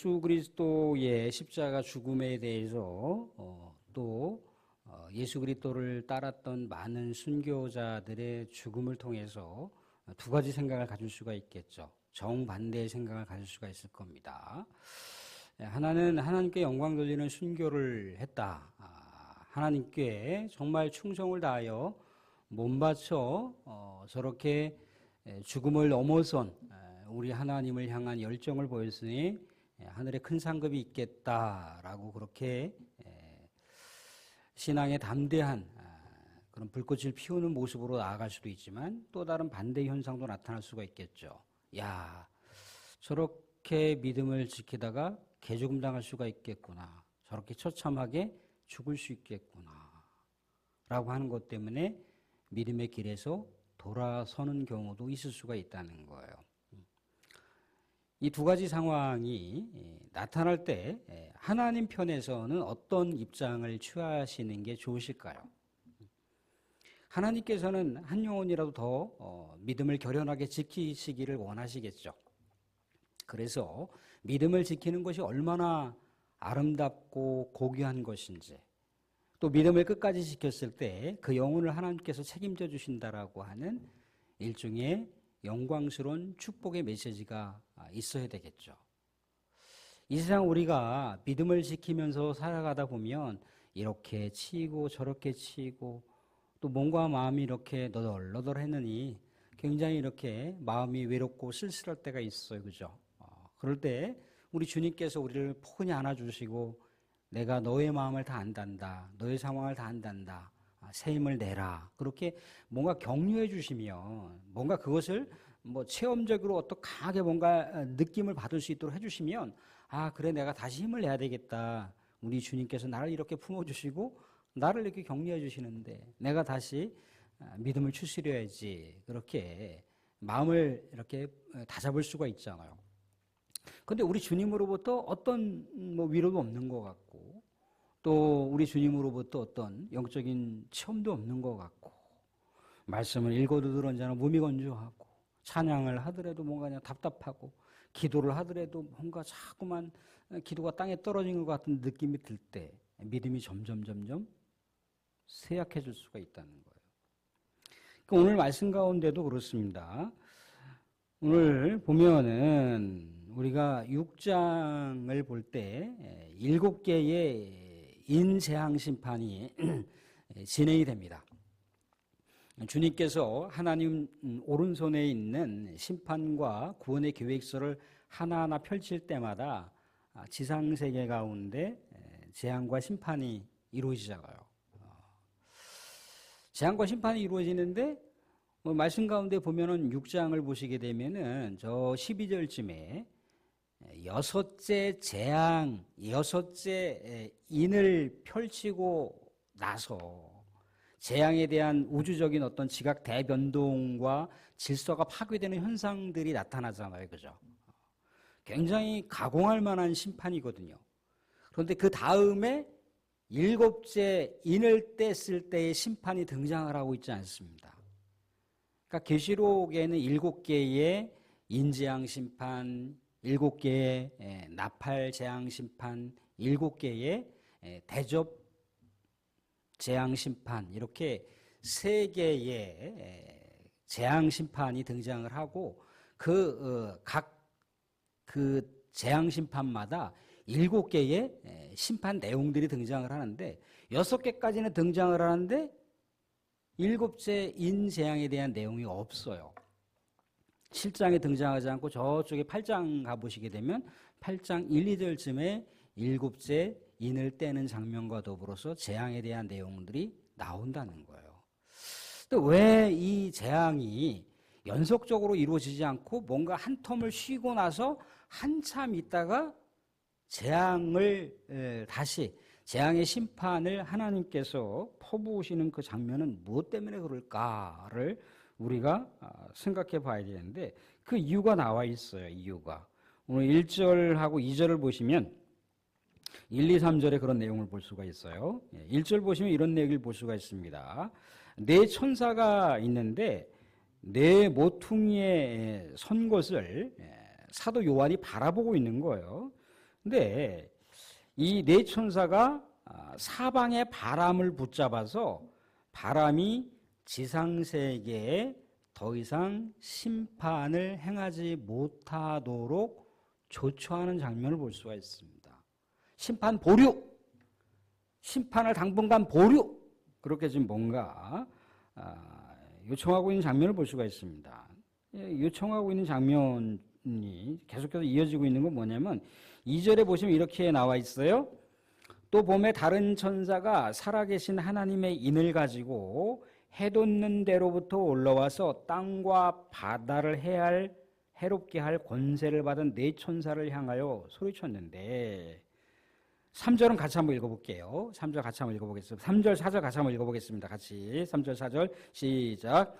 예수 그리스도의 십자가 죽음에 대해서 어, 또 어, 예수 그리스도를 따랐던 많은 순교자들의 죽음을 통해서 두 가지 생각을 가질 수가 있겠죠. 정반대의 생각을 가질 수가 있을 겁니다. 예, 하나는 하나님께 영광 돌리는 순교를 했다. 아, 하나님께 정말 충성을 다하여 몸 바쳐 어, 저렇게 예, 죽음을 넘어선 예, 우리 하나님을 향한 열정을 보였으니 하늘에 큰 상급이 있겠다라고 그렇게 신앙의 담대한 아, 그런 불꽃을 피우는 모습으로 나아갈 수도 있지만 또 다른 반대 현상도 나타날 수가 있겠죠. 야, 저렇게 믿음을 지키다가 개죽음 당할 수가 있겠구나. 저렇게 처참하게 죽을 수 있겠구나. 라고 하는 것 때문에 믿음의 길에서 돌아서는 경우도 있을 수가 있다는 거예요. 이 두 가지 상황이 예, 나타날 때 예, 하나님 편에서는 어떤 입장을 취하시는 게 좋으실까요? 하나님께서는 한 영혼이라도 더 어, 믿음을 결연하게 지키시기를 원하시겠죠. 그래서 믿음을 지키는 것이 얼마나 아름답고 고귀한 것인지 또 믿음을 끝까지 지켰을 때 그 영혼을 하나님께서 책임져 주신다라고 하는 일종의 영광스러운 축복의 메시지가 있어야 되겠죠. 이 세상 우리가 믿음을 지키면서 살아가다 보면 이렇게 치고 저렇게 치고 또 몸과 마음이 이렇게 너덜너덜 했느니 굉장히 이렇게 마음이 외롭고 쓸쓸할 때가 있어요. 그죠? 어, 그럴 때 우리 주님께서 우리를 포근히 안아주시고 내가 너의 마음을 다 안단다. 너의 상황을 다 안단다. 힘을 내라. 그렇게 뭔가 격려해 주시면 뭔가 그것을 뭐 체험적으로 어떤 강하게 뭔가 느낌을 받을 수 있도록 해 주시면 아, 그래 내가 다시 힘을 내야 되겠다. 우리 주님께서 나를 이렇게 품어 주시고 나를 이렇게 격려해 주시는데 내가 다시 아, 믿음을 추스려야지. 그렇게 마음을 이렇게 다잡을 수가 있잖아요. 근데 우리 주님으로부터 어떤 뭐 위로도 없는 것 같고 또 우리 주님으로부터 어떤 영적인 체험도 없는 것 같고 말씀을 읽어도 들은 자는 무미건조하고 찬양을 하더라도 뭔가 그냥 답답하고 기도를 하더라도 뭔가 자꾸만 기도가 땅에 떨어진 것 같은 느낌이 들 때 믿음이 점점 점점 쇠약해질 수가 있다는 거예요. 그러니까 오늘 말씀 가운데도 그렇습니다. 오늘 보면은 우리가 6장을 볼 때 일곱 개의 인재앙 심판이 진행이 됩니다. 주님께서 하나님 오른손에 있는 심판과 구원의 계획서를 하나하나 펼칠 때마다 지상 세계 가운데 재앙과 심판이 이루어지잖아요. 재앙과 심판이 이루어지는데 뭐 말씀 가운데 보면은 6장을 보시게 되면은 저 12절쯤에 여섯째 재앙, 여섯째 인을 펼치고 나서 재앙에 대한 우주적인 어떤 지각 대변동과 질서가 파괴되는 현상들이 나타나잖아요. 그죠? 굉장히 가공할 만한 심판이거든요. 그런데 그 다음에 일곱째 인을 뗐을 때의 심판이 등장을 하고 있지 않습니다. 그러니까 계시록에는 일곱 개의 인재앙 심판, 일곱 개의 나팔 재앙 심판, 일곱 개의 대접 재앙 심판 이렇게 세 개의 재앙 심판이 등장을 하고 그 각그 어, 그 재앙 심판마다 일곱 개의 심판 내용들이 등장을 하는데 여섯 개까지는 등장을 하는데 일곱째 인재앙에 대한 내용이 없어요. 7장에 등장하지 않고 저쪽에 8장 가보시게 되면 8장 1, 2절쯤에 일곱째 인을 떼는 장면과 더불어서 재앙에 대한 내용들이 나온다는 거예요. 왜이 재앙이 연속적으로 이루어지지 않고 뭔가 한 텀을 쉬고 나서 한참 있다가 재앙을 다시 재앙의 심판을 하나님께서 퍼부으시는 그 장면은 무엇 때문에 그럴까를 우리가 아, 생각해 봐야 되는데 그 이유가 나와 있어요. 이유가. 오늘 1절하고 2절을 보시면 1, 2, 3절에 그런 내용을 볼 수가 있어요. 1절 예, 보시면 이런 내용을 볼 수가 있습니다. 네 천사가 있는데 네 모퉁이에 선 것을 예, 사도 요한이 바라보고 있는 거예요. 근데 이 네 천사가 아, 사방의 바람을 붙잡아서 바람이 지상 세계에 더 이상 심판을 행하지 못하도록 조처하는 장면을 볼 수가 있습니다. 심판 보류, 심판을 당분간 보류 그렇게 지금 뭔가 아, 요청하고 있는 장면을 볼 수가 있습니다. 예, 요청하고 있는 장면이 계속해서 이어지고 있는 건 뭐냐면 2절에 보시면 이렇게 나와 있어요. 또 봄에 다른 천사가 살아계신 하나님의 인을 가지고 해돋는 데로부터 올라와서 땅과 바다를 해할 해롭게 할 권세를 받은 네 천사를 향하여 소리쳤는데 3절은 같이 한번 읽어볼게요. 3절 같이 한번 읽어보겠습니다. 3절, 4절 같이 한번 읽어보겠습니다. 같이 3절, 4절 시작.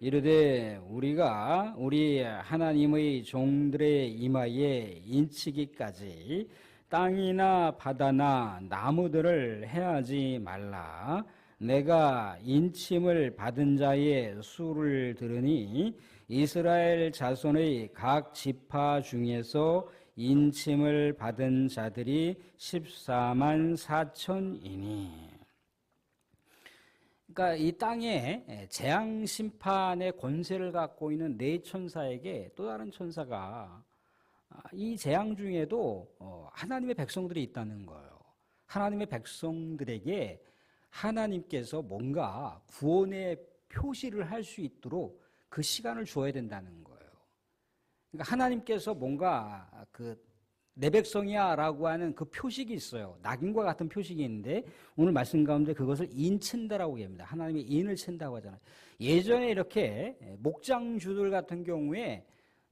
이르되 우리가 우리 하나님의 종들의 이마에 인치기까지 땅이나 바다나 나무들을 해하지 말라. 내가 인침을 받은 자의 수를 들으니 이스라엘 자손의 각 지파 중에서 인침을 받은 자들이 14만 4천이니. 그러니까 이 땅에 재앙 심판의 권세를 갖고 있는 네 천사에게 또 다른 천사가 아, 이 재앙 중에도 어, 하나님의 백성들이 있다는 거예요. 하나님의 백성들에게 하나님께서 뭔가 구원의 표시를 할 수 있도록 그 시간을 줘야 된다는 거예요. 그러니까 하나님께서 뭔가 그 내 백성이야라고 하는 그 표식이 있어요. 낙인과 같은 표식이 있는데 오늘 말씀 가운데 그것을 인친다라고 합니다. 하나님의 인을 친다고 하잖아요. 예전에 이렇게 목장주들 같은 경우에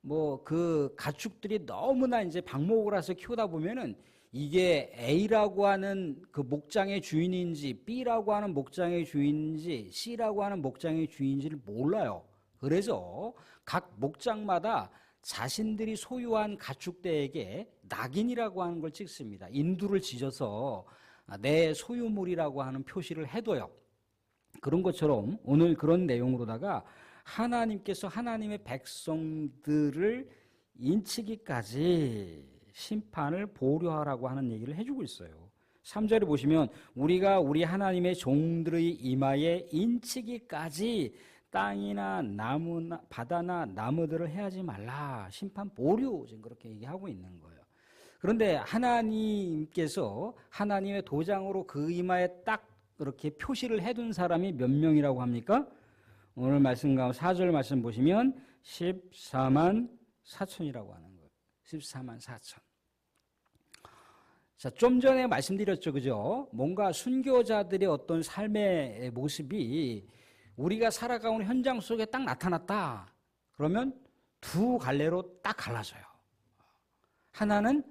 뭐 그 가축들이 너무나 이제 방목을 해서 키우다 보면은 이게 A라고 하는 그 목장의 주인인지 B라고 하는 목장의 주인인지 C라고 하는 목장의 주인인지를 몰라요. 그래서 각 목장마다 자신들이 소유한 가축대에게 낙인이라고 하는 걸 찍습니다. 인두를 지져서 내 소유물이라고 하는 표시를 해둬요. 그런 것처럼 오늘 그런 내용으로다가 하나님께서 하나님의 백성들을 인치기까지 심판을 보류하라고 하는 얘기를 해주고 있어요. 3절에 보시면 우리가 우리 하나님의 종들의 이마에 인치기까지 땅이나 나무나 바다나 나무들을 해하지 말라. 심판 보류 지금 그렇게 얘기하고 있는 거예요. 그런데 하나님께서 하나님의 도장으로 그 이마에 딱 그렇게 표시를 해둔 사람이 몇 명이라고 합니까? 오늘 말씀 가운데 4절 말씀 보시면 14만 4천이라고 하는 거예요. 14만 4천. 자, 좀 전에 말씀드렸죠. 그죠? 뭔가 순교자들의 어떤 삶의 모습이 우리가 살아가는 현장 속에 딱 나타났다. 그러면 두 갈래로 딱 갈라져요. 하나는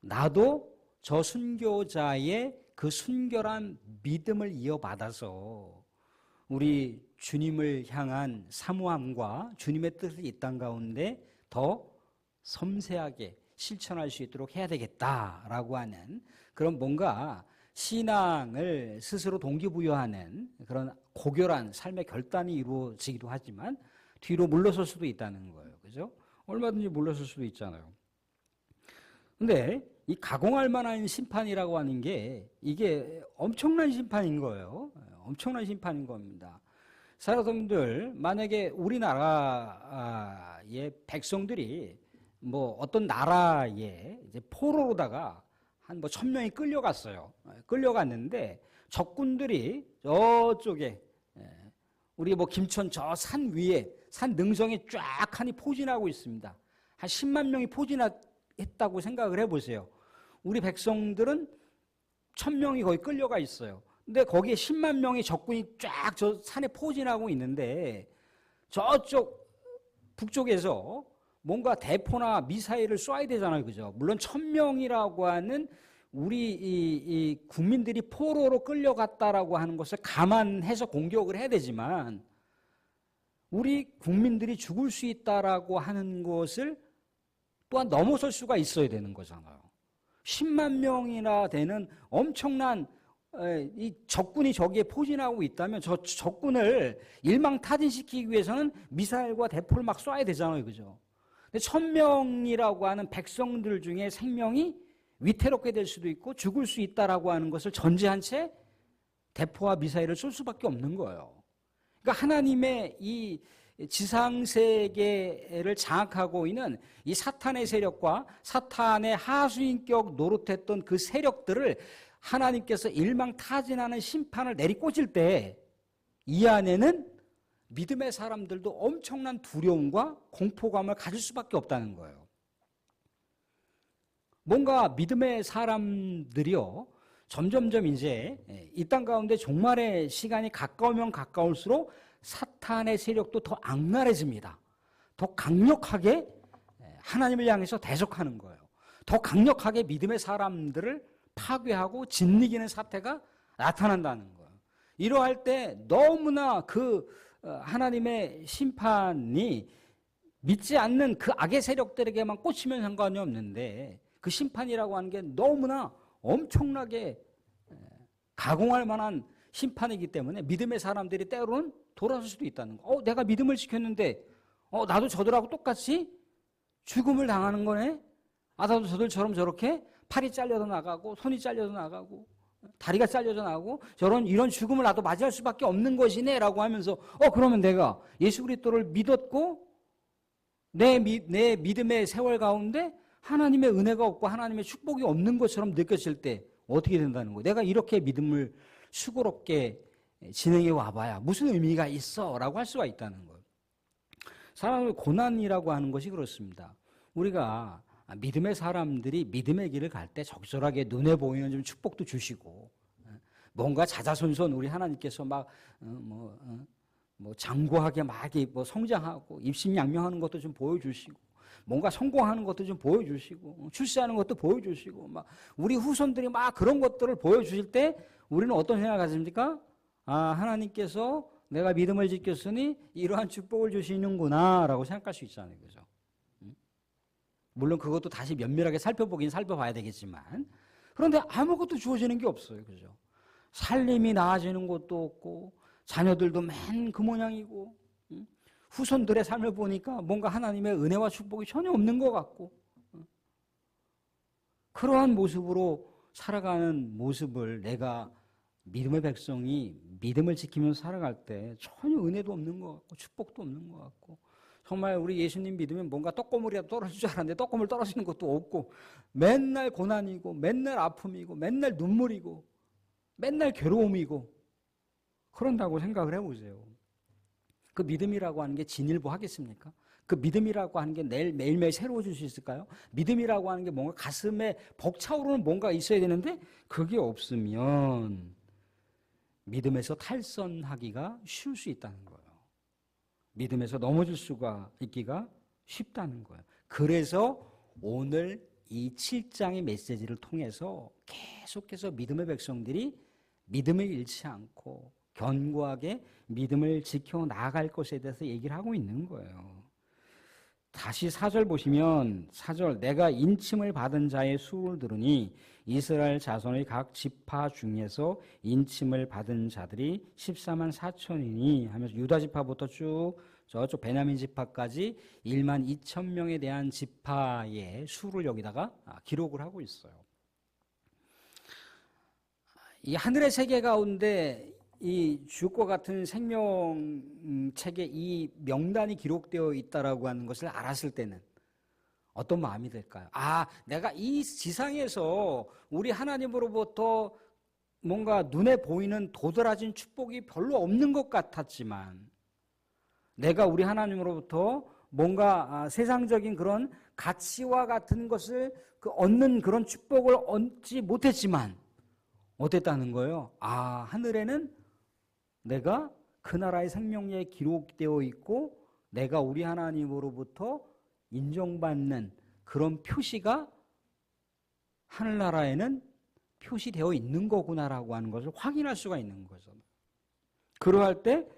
나도 저 순교자의 그 순결한 믿음을 이어받아서 우리 주님을 향한 사모함과 주님의 뜻을 이 땅 가운데 더 섬세하게 실천할 수 있도록 해야 되겠다라고 하는 그런 뭔가 신앙을 스스로 동기부여하는 그런 고결한 삶의 결단이 이루어지기도 하지만 뒤로 물러설 수도 있다는 거예요. 그죠? 얼마든지 물러설 수도 있잖아요. 근데 이 가공할 만한 심판이라고 하는 게 이게 엄청난 심판인 거예요. 엄청난 심판인 겁니다. 사라분들 만약에 우리나라의 백성들이 뭐 어떤 나라에 이제 포로로다가 한 뭐 천 명이 끌려갔어요. 끌려갔는데 적군들이 저쪽에 우리 뭐 김천 저 산 위에 산 능성에 쫙 하니 포진하고 있습니다. 한 10만 명이 포진했다고 생각을 해보세요. 우리 백성들은 천 명이 거의 끌려가 있어요. 근데 거기에 10만 명의 적군이 쫙 저 산에 포진하고 있는데 저쪽 북쪽에서 뭔가 대포나 미사일을 쏴야 되잖아요. 그죠? 물론 천 명이라고 하는 우리 이, 이 국민들이 포로로 끌려갔다라고 하는 것을 감안해서 공격을 해야 되지만 우리 국민들이 죽을 수 있다라고 하는 것을 또한 넘어설 수가 있어야 되는 거잖아요. 10만 명이나 되는 엄청난 이 적군이 저기에 포진하고 있다면 저 적군을 일망타진시키기 위해서는 미사일과 대포를 막 쏴야 되잖아요. 그죠? 천명이라고 하는 백성들 중에 생명이 위태롭게 될 수도 있고 죽을 수 있다라고 하는 것을 전제한 채 대포와 미사일을 쏠 수밖에 없는 거예요. 그러니까 하나님의 이 지상 세계를 장악하고 있는 이 사탄의 세력과 사탄의 하수인격 노릇했던 그 세력들을 하나님께서 일망타진하는 심판을 내리꽂을 때 이 안에는 믿음의 사람들도 엄청난 두려움과 공포감을 가질 수밖에 없다는 거예요. 뭔가 믿음의 사람들이요, 점점점 이제 이 땅 가운데 종말의 시간이 가까우면 가까울수록 사탄의 세력도 더 악랄해집니다. 더 강력하게 하나님을 향해서 대적하는 거예요. 더 강력하게 믿음의 사람들을 파괴하고 짓이기는 사태가 나타난다는 거예요. 이러할 때 너무나 그 어, 하나님의 심판이 믿지 않는 그 악의 세력들에게만 꽂히면 상관이 없는데 그 심판이라고 하는 게 너무나 엄청나게 가공할 만한 심판이기 때문에 믿음의 사람들이 때로는 돌아설 수도 있다는 거. 어, 내가 믿음을 지켰는데, 어, 나도 저들하고 똑같이 죽음을 당하는 거네? 아, 나도 저들처럼 저렇게 팔이 잘려서 나가고, 손이 잘려서 나가고, 다리가 잘려서 나가고, 저런, 이런 죽음을 나도 맞이할 수밖에 없는 것이네? 라고 하면서, 어, 그러면 내가 예수 그리스도를 믿었고, 내, 미, 내 믿음의 세월 가운데 하나님의 은혜가 없고 하나님의 축복이 없는 것처럼 느껴질 때 어떻게 된다는 거예요? 내가 이렇게 믿음을 수고롭게 진행해 와봐야 무슨 의미가 있어? 라고 할 수가 있다는 거예요. 사람의 고난이라고 하는 것이 그렇습니다. 우리가 믿음의 사람들이 믿음의 길을 갈 때 적절하게 눈에 보이는 좀 축복도 주시고 뭔가 자자손손 우리 하나님께서 막뭐 뭐 장고하게 막뭐 성장하고 입심양명하는 것도 좀 보여주시고 뭔가 성공하는 것도 좀 보여주시고 출세하는 것도 보여주시고 막 우리 후손들이 막 그런 것들을 보여주실 때 우리는 어떤 생각을 가집니까? 아 하나님께서 내가 믿음을 지켰으니 이러한 축복을 주시는구나라고 생각할 수 있잖아요, 그죠? 물론 그것도 다시 면밀하게 살펴보긴 살펴봐야 되겠지만. 그런데 아무것도 주어지는 게 없어요, 그죠? 살림이 나아지는 것도 없고 자녀들도 맨 그 모양이고 후손들의 삶을 보니까 뭔가 하나님의 은혜와 축복이 전혀 없는 것 같고 그러한 모습으로 살아가는 모습을 내가 믿음의 백성이 믿음을 지키면서 살아갈 때 전혀 은혜도 없는 것 같고 축복도 없는 것 같고 정말 우리 예수님 믿으면 뭔가 떡고물이라도 떨어질 줄 알았는데 떡고물 떨어지는 것도 없고 맨날 고난이고 맨날 아픔이고 맨날 눈물이고 맨날 괴로움이고 그런다고 생각을 해보세요. 그 믿음이라고 하는 게 진일보 하겠습니까? 그 믿음이라고 하는 게 내일 매일매일 새로워질 수 있을까요? 믿음이라고 하는 게 뭔가 가슴에 벅차오르는 뭔가 있어야 되는데 그게 없으면 믿음에서 탈선하기가 쉬울 수 있다는 거예요. 믿음에서 넘어질 수가 있기가 쉽다는 거예요. 그래서 오늘 이 7장의 메시지를 통해서 계속해서 믿음의 백성들이 믿음을 잃지 않고 견고하게 믿음을 지켜 나아갈 것에 대해서 얘기를 하고 있는 거예요. 다시 사절 보시면 사절 내가 인침을 받은 자의 수를 들으니 이스라엘 자손의 각 지파 중에서 인침을 받은 자들이 14만 4천이니 하면서 유다 지파부터 쭉 저쪽 베냐민 지파까지 1만 2천 명에 대한 지파의 수를 여기다가 기록을 하고 있어요. 이 하늘의 세계 가운데 이 주과 같은 생명 책에 이 명단이 기록되어 있다라고 하는 것을 알았을 때는 어떤 마음이 들까요? 아, 내가 이 지상에서 우리 하나님으로부터 뭔가 눈에 보이는 도드라진 축복이 별로 없는 것 같았지만 내가 우리 하나님으로부터 뭔가 아, 세상적인 그런 가치와 같은 것을 그 얻는 그런 축복을 얻지 못했지만 어땠다는 거예요? 아, 하늘에는 내가 그 나라의 생명력에 기록되어 있고 내가 우리 하나님으로부터 인정받는 그런 표시가 하늘나라에는 표시되어 있는 거구나라고 하는 것을 확인할 수가 있는 거죠. 그러할 때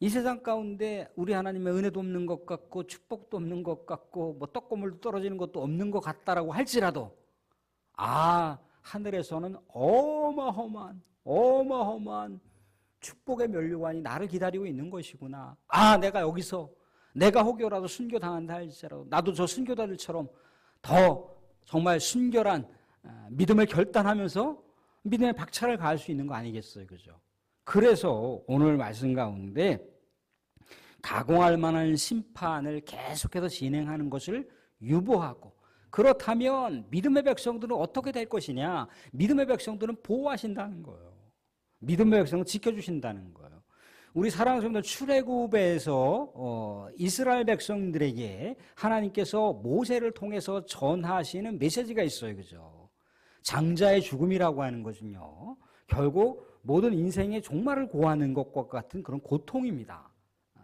이 세상 가운데 우리 하나님의 은혜도 없는 것 같고 축복도 없는 것 같고 뭐 떡고물도 떨어지는 것도 없는 것 같다라고 할지라도 아 하늘에서는 어마어마한 어마어마한 축복의 면류관이 나를 기다리고 있는 것이구나. 아 내가 여기서 내가 혹여라도 순교당한다 할지라도 나도 저 순교자들처럼 더 정말 순결한 아, 믿음을 결단하면서 믿음의 박차를 가할 수 있는 거 아니겠어요. 그죠? 그래서 오늘 말씀 가운데 가공할 만한 심판을 계속해서 진행하는 것을 유보하고 그렇다면 믿음의 백성들은 어떻게 될 것이냐? 믿음의 백성들은 보호하신다는 거예요. 믿음의 백성을 지켜주신다는 거예요. 우리 성도 출애굽에서 어, 이스라엘 백성들에게 하나님께서 모세를 통해서 전하시는 메시지가 있어요, 그죠? 장자의 죽음이라고 하는 것은요, 결국 모든 인생의 종말을 고하는 것과 같은 그런 고통입니다. 아,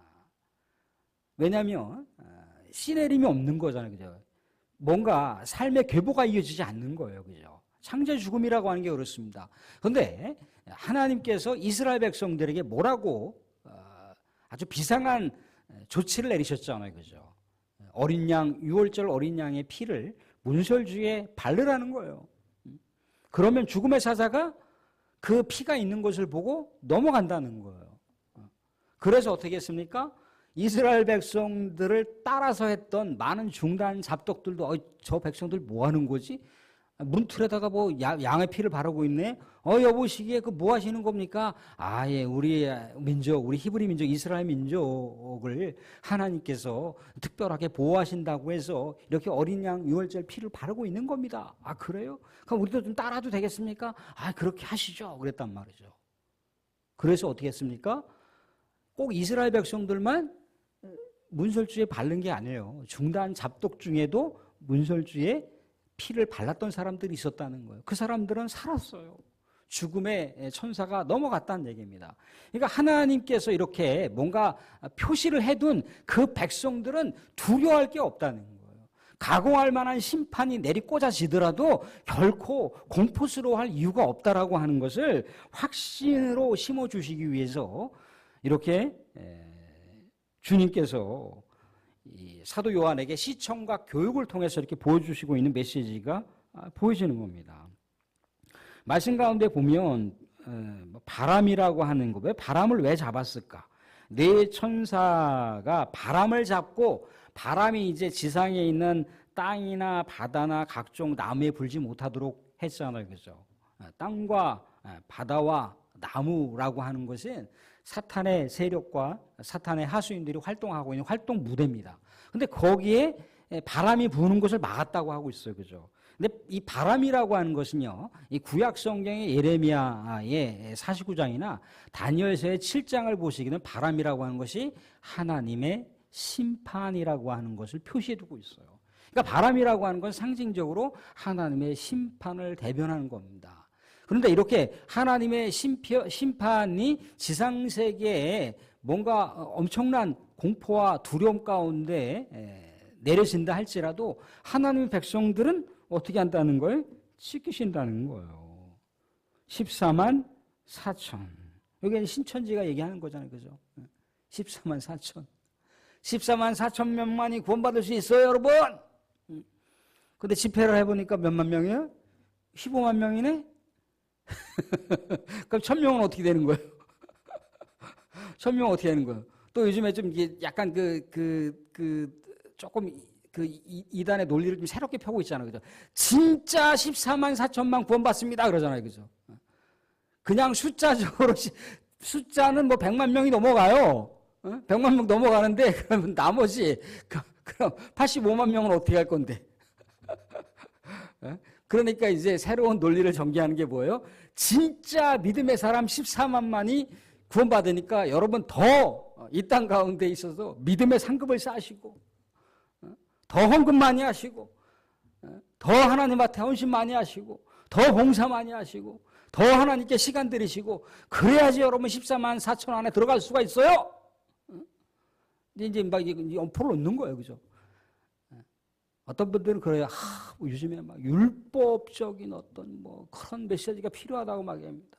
왜냐하면 아, 시내림이 없는 거잖아요, 그죠? 뭔가 삶의 계보가 이어지지 않는 거예요, 그죠? 창조의 죽음이라고 하는 게 그렇습니다. 그런데 하나님께서 이스라엘 백성들에게 뭐라고 어, 아주 비상한 조치를 내리셨잖아요, 그죠? 어린 양, 6월절 어린 양의 피를 문설주에 바르라는 거예요. 그러면 죽음의 사자가 그 피가 있는 것을 보고 넘어간다는 거예요. 그래서 어떻게 했습니까? 이스라엘 백성들을 따라서 했던 많은 중단 잡독들도 어, 저 백성들 뭐 하는 거지? 문틀에다가 뭐 양의 피를 바르고 있네. 어 여보시기에 그 뭐 하시는 겁니까? 아예 우리 민족, 우리 히브리 민족, 이스라엘 민족을 하나님께서 특별하게 보호하신다고 해서 이렇게 어린 양 유월절 피를 바르고 있는 겁니다. 아 그래요? 그럼 우리도 좀 따라도 되겠습니까? 아 그렇게 하시죠. 그랬단 말이죠. 그래서 어떻게 했습니까? 꼭 이스라엘 백성들만 문설주에 바른 게 아니에요. 중단 잡독 중에도 문설주에 피를 발랐던 사람들이 있었다는 거예요. 그 사람들은 살았어요. 죽음의 천사가 넘어갔다는 얘기입니다. 그러니까 하나님께서 이렇게 뭔가 표시를 해둔 그 백성들은 두려워할 게 없다는 거예요. 가공할 만한 심판이 내리 꽂아지더라도 결코 공포스러워할 이유가 없다라고 하는 것을 확신으로 심어주시기 위해서 이렇게 주님께서 사도 요한에게 시청과 교육을 통해서 이렇게 보여주시고 있는 메시지가 아, 보여지는 겁니다. 말씀 가운데 보면 뭐 바람이라고 하는 거 왜 바람을 왜 잡았을까? 네 천사가 바람을 잡고 바람이 이제 지상에 있는 땅이나 바다나 각종 나무에 불지 못하도록 했잖아요, 그죠? 아, 땅과 아, 바다와 나무라고 하는 것은 사탄의 세력과 사탄의 하수인들이 활동하고 있는 활동 무대입니다. 근데 거기에 바람이 부는 것을 막았다고 하고 있어요. 그죠? 근데 이 바람이라고 하는 것은요, 이 구약 성경의 예레미야의 49장이나 다니엘서의 7장을 보시기는 바람이라고 하는 것이 하나님의 심판이라고 하는 것을 표시해 두고 있어요. 그러니까 바람이라고 하는 건 상징적으로 하나님의 심판을 대변하는 겁니다. 그런데 이렇게 하나님의 심판이 지상세계에 뭔가 엄청난 공포와 두려움 가운데 내려진다 할지라도 하나님의 백성들은 어떻게 한다는 거예요? 지키신다는 거예요. 14만 4천. 여기 신천지가 얘기하는 거잖아요. 그죠? 14만 4천. 14만 4천 명만이 구원받을 수 있어요, 여러분! 근데 집회를 해보니까 몇만 명이에요? 15만 명이네? 그럼 천명은 어떻게 되는 거예요? 천명은 어떻게 되는 거예요? 또 요즘에 좀 약간 그, 그, 그, 조금 그 이단의 논리를 좀 새롭게 펴고 있잖아요. 그죠? 진짜 14만 4천만 구원받습니다. 그러잖아요. 그죠? 그냥 숫자적으로, 숫자는 뭐 100만 명이 넘어가요. 100만 어? 명 넘어가는데, 그러면 나머지, 그, 그럼 85만 명은 어떻게 할 건데? 어? 그러니까 이제 새로운 논리를 전개하는 게 뭐예요? 진짜 믿음의 사람 14만만이 구원받으니까 여러분 더 이 땅 가운데 있어서 믿음의 상급을 쌓으시고 어? 더 헌금 많이 하시고 어? 더 하나님 앞에 헌신 많이 하시고 더 봉사 많이 하시고 더 하나님께 시간 들이시고 그래야지 여러분 14만 4천 안에 들어갈 수가 있어요. 어? 이제 막 엄포를 넣는 거예요. 그죠? 어떤 분들은 그래요. 아, 뭐 요즘에 막 율법적인 어떤 뭐 그런 메시지가 필요하다고 막 합니다.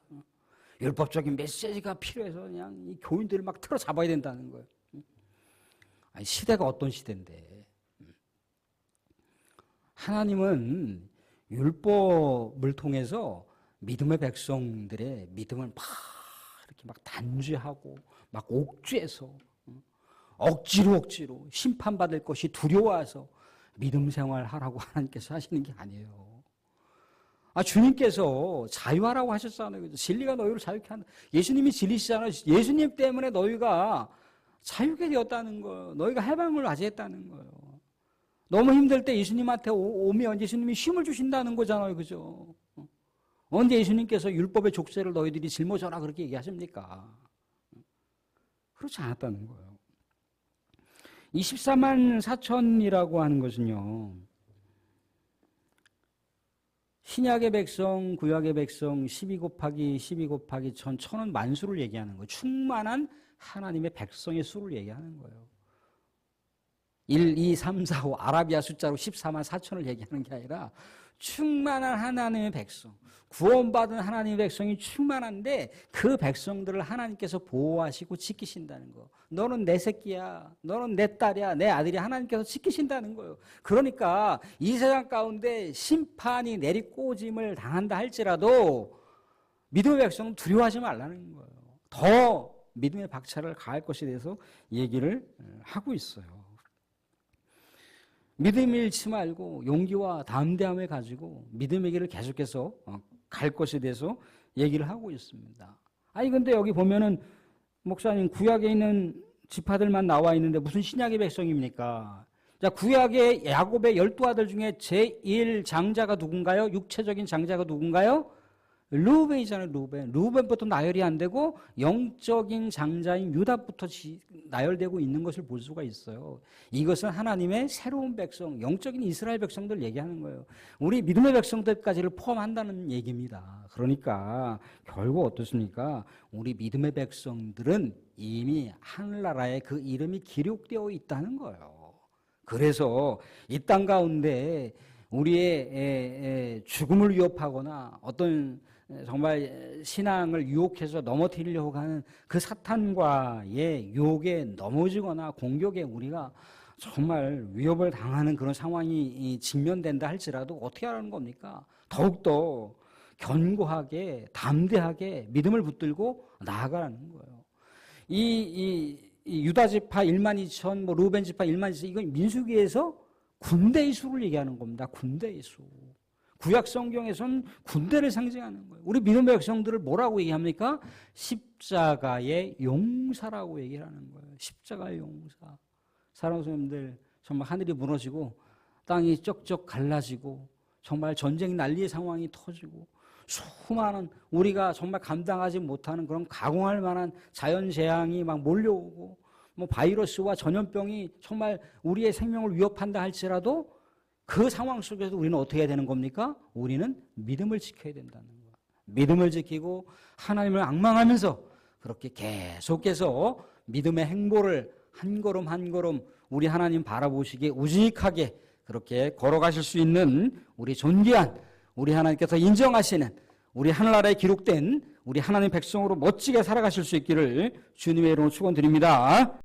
율법적인 메시지가 필요해서 그냥 이 교인들을 막 틀어 잡아야 된다는 거예요. 아니, 시대가 어떤 시대인데. 하나님은 율법을 통해서 믿음의 백성들의 믿음을 막 이렇게 막 단죄하고 막 옥죄해서 억지로 억지로 심판받을 것이 두려워서 믿음 생활하라고 하나님께서 하시는 게 아니에요. 아, 주님께서 자유하라고 하셨잖아요. 진리가 너희를 자유케 한다. 예수님이 진리시잖아요. 예수님 때문에 너희가 자유게 되었다는 거예요. 너희가 해방을 맞이했다는 거예요. 너무 힘들 때 예수님한테 오- 오면 예수님이 쉼을 주신다는 거잖아요. 그죠? 언제 예수님께서 율법의 족쇄를 너희들이 짊어져라 그렇게 얘기하십니까? 그렇지 않았다는 거예요. 24만 4천이라고 하는 것은요. 신약의 백성, 구약의 백성 12 곱하기 12 곱하기 천, 천은 만수를 얘기하는 거예요. 충만한 하나님의 백성의 수를 얘기하는 거예요. 1, 2, 3, 4, 5 아라비아 숫자로 14만 4천을 얘기하는 게 아니라 충만한 하나님의 백성, 구원받은 하나님의 백성이 충만한데 그 백성들을 하나님께서 보호하시고 지키신다는 거. 너는 내 새끼야. 너는 내 딸이야. 내 아들이 하나님께서 지키신다는 거예요. 그러니까 이 세상 가운데 심판이 내리꽂음을 당한다 할지라도 믿음의 백성은 두려워하지 말라는 거예요. 더 믿음의 박차를 가할 것에 대해서 얘기를 하고 있어요. 믿음 잃지 말고 용기와 담대함을 가지고 믿음의 길을 계속해서 어, 갈 것에 대해서 얘기를 하고 있습니다. 아니 근데 여기 보면은 목사님 구약에 있는 지파들만 나와 있는데 무슨 신약의 백성입니까? 자 구약의 야곱의 열두 아들 중에 제1 장자가 누군가요? 육체적인 장자가 누군가요? 루벤이잖아요, 루벤. 루벤부터 나열이 안 되고 영적인 장자인 유다부터 지- 나열되고 있는 것을 볼 수가 있어요. 이것은 하나님의 새로운 백성, 영적인 이스라엘 백성들 얘기하는 거예요. 우리 믿음의 백성들까지를 포함한다는 얘기입니다. 그러니까 결국 어떻습니까? 우리 믿음의 백성들은 이미 하늘나라에 그 이름이 기록되어 있다는 거예요. 그래서 이 땅 가운데 우리의 죽음을 위협하거나 어떤 에, 정말 신앙을 유혹해서 넘어뜨리려고 하는 그 사탄과의 유혹에 넘어지거나 공격에 우리가 정말 위협을 당하는 그런 상황이 이, 직면된다 할지라도 어떻게 하라는 겁니까? 더욱더 견고하게 담대하게 믿음을 붙들고 나아가라는 거예요. 이, 이, 이 유다 지파 1만 2천, 뭐 루벤 지파 1만 2천 이건 민수기에서 군대의 수를 얘기하는 겁니다. 군대의 수. 구약 성경에서는 군대를 상징하는 거예요. 우리 믿음의 백성들을 뭐라고 얘기합니까? 십자가의 용사라고 얘기 하는 거예요. 십자가의 용사. 사랑하는 성님들 정말 하늘이 무너지고 땅이 쩍쩍 갈라지고 정말 전쟁 난리의 상황이 터지고 수많은 우리가 정말 감당하지 못하는 그런 가공할 만한 자연 재앙이 막 몰려오고 뭐 바이러스와 전염병이 정말 우리의 생명을 위협한다 할지라도 그 상황 속에서 우리는 어떻게 해야 되는 겁니까? 우리는 믿음을 지켜야 된다는 거예요. 믿음을 지키고 하나님을 악망하면서 그렇게 계속해서 믿음의 행보를 한 걸음 한 걸음 우리 하나님 바라보시기에 우직하게 그렇게 걸어가실 수 있는 우리 존귀한 우리 하나님께서 인정하시는 우리 하늘나라에 기록된 우리 하나님 백성으로 멋지게 살아가실 수 있기를 주님의 이름으로 축원드립니다.